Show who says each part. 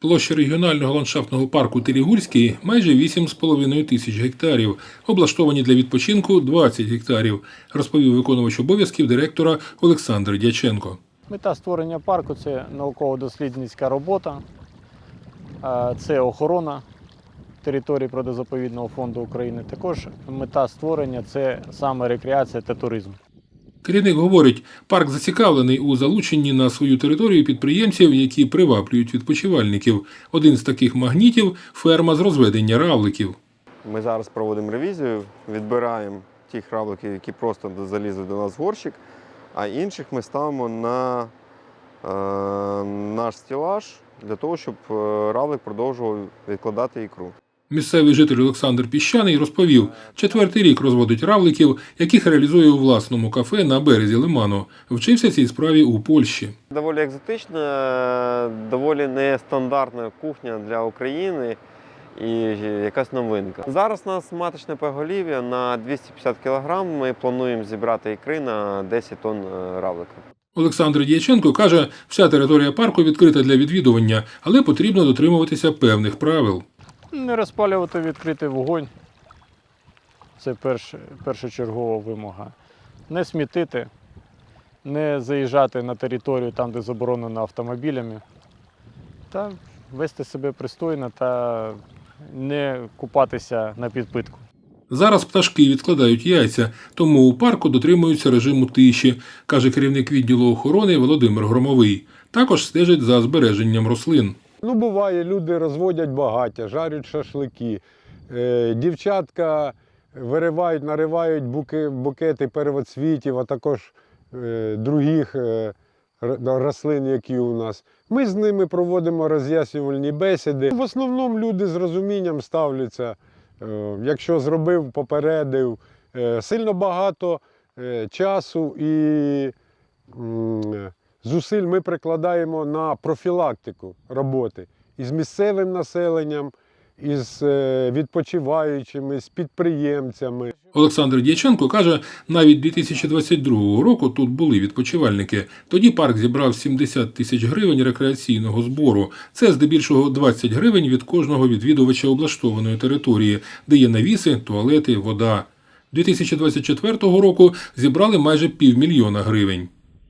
Speaker 1: Площа регіонального ландшафтного парку Терігульський майже 8,5 тисяч гектарів, облаштовані для відпочинку 20 гектарів, розповів виконувач обов'язків директора Олександр Дяченко.
Speaker 2: Мета створення парку це науково-дослідницька робота, це охорона території природозаповідного фонду України. Також мета створення це саме рекреація та туризм.
Speaker 1: Керівник говорить, парк зацікавлений у залученні на свою територію підприємців, які приваблюють відпочивальників. Один з таких магнітів ферма з розведення равликів.
Speaker 3: Ми зараз проводимо ревізію, відбираємо ті равлики, які просто залізли до нас в горщик, а інших ми ставимо на е, наш стілаж для того, щоб е, равлик продовжував відкладати ікру.
Speaker 1: Місцевий житель Олександр Піщаний розповів, четвертий рік розводить равликів, яких реалізує у власному кафе на березі лиману. Вчився цій справі у Польщі.
Speaker 3: Доволі екзотична, доволі нестандартна кухня для України і якась новинка. Зараз у нас маточне поголів'я на 250 кг. Ми плануємо зібрати ікри на 10 тонн е, равлика.
Speaker 1: Олександр Діяченко каже, вся територія парку відкрита для відвідування, але потрібно дотримуватися певних правил.
Speaker 2: Не розпалювати відкритий вогонь. Це перш, першочергова вимога. Не смітити, не заїжджати на територію там, де заборонено автомобілями, та вести себе пристойно та не купатися на підпитку.
Speaker 1: Зараз пташки відкладають яйця, тому у парку дотримуються режиму тиші, каже керівник відділу охорони Володимир Громовий. Також стежить за збереженням рослин.
Speaker 4: Ну, буває, люди розводять багаття, жарять шашлики. Е, дівчатка виривають, наривають букети первоцвітів, а також е, других е, рослин, які у нас. Ми з ними проводимо роз'яснювальні бесіди. В основному люди з розумінням ставляться. Якщо зробив, попередив. Сильно багато часу і зусиль ми прикладаємо на профілактику роботи із місцевим населенням, із е, відпочиваючими, з підприємцями.
Speaker 1: Олександр Дяченко каже, навіть 2022 року тут були відпочивальники. Тоді парк зібрав 70 тисяч гривень рекреаційного збору. Це здебільшого 20 гривень від кожного відвідувача облаштованої території, де є навіси, туалети, вода. 2024 року зібрали майже півмільйона гривень.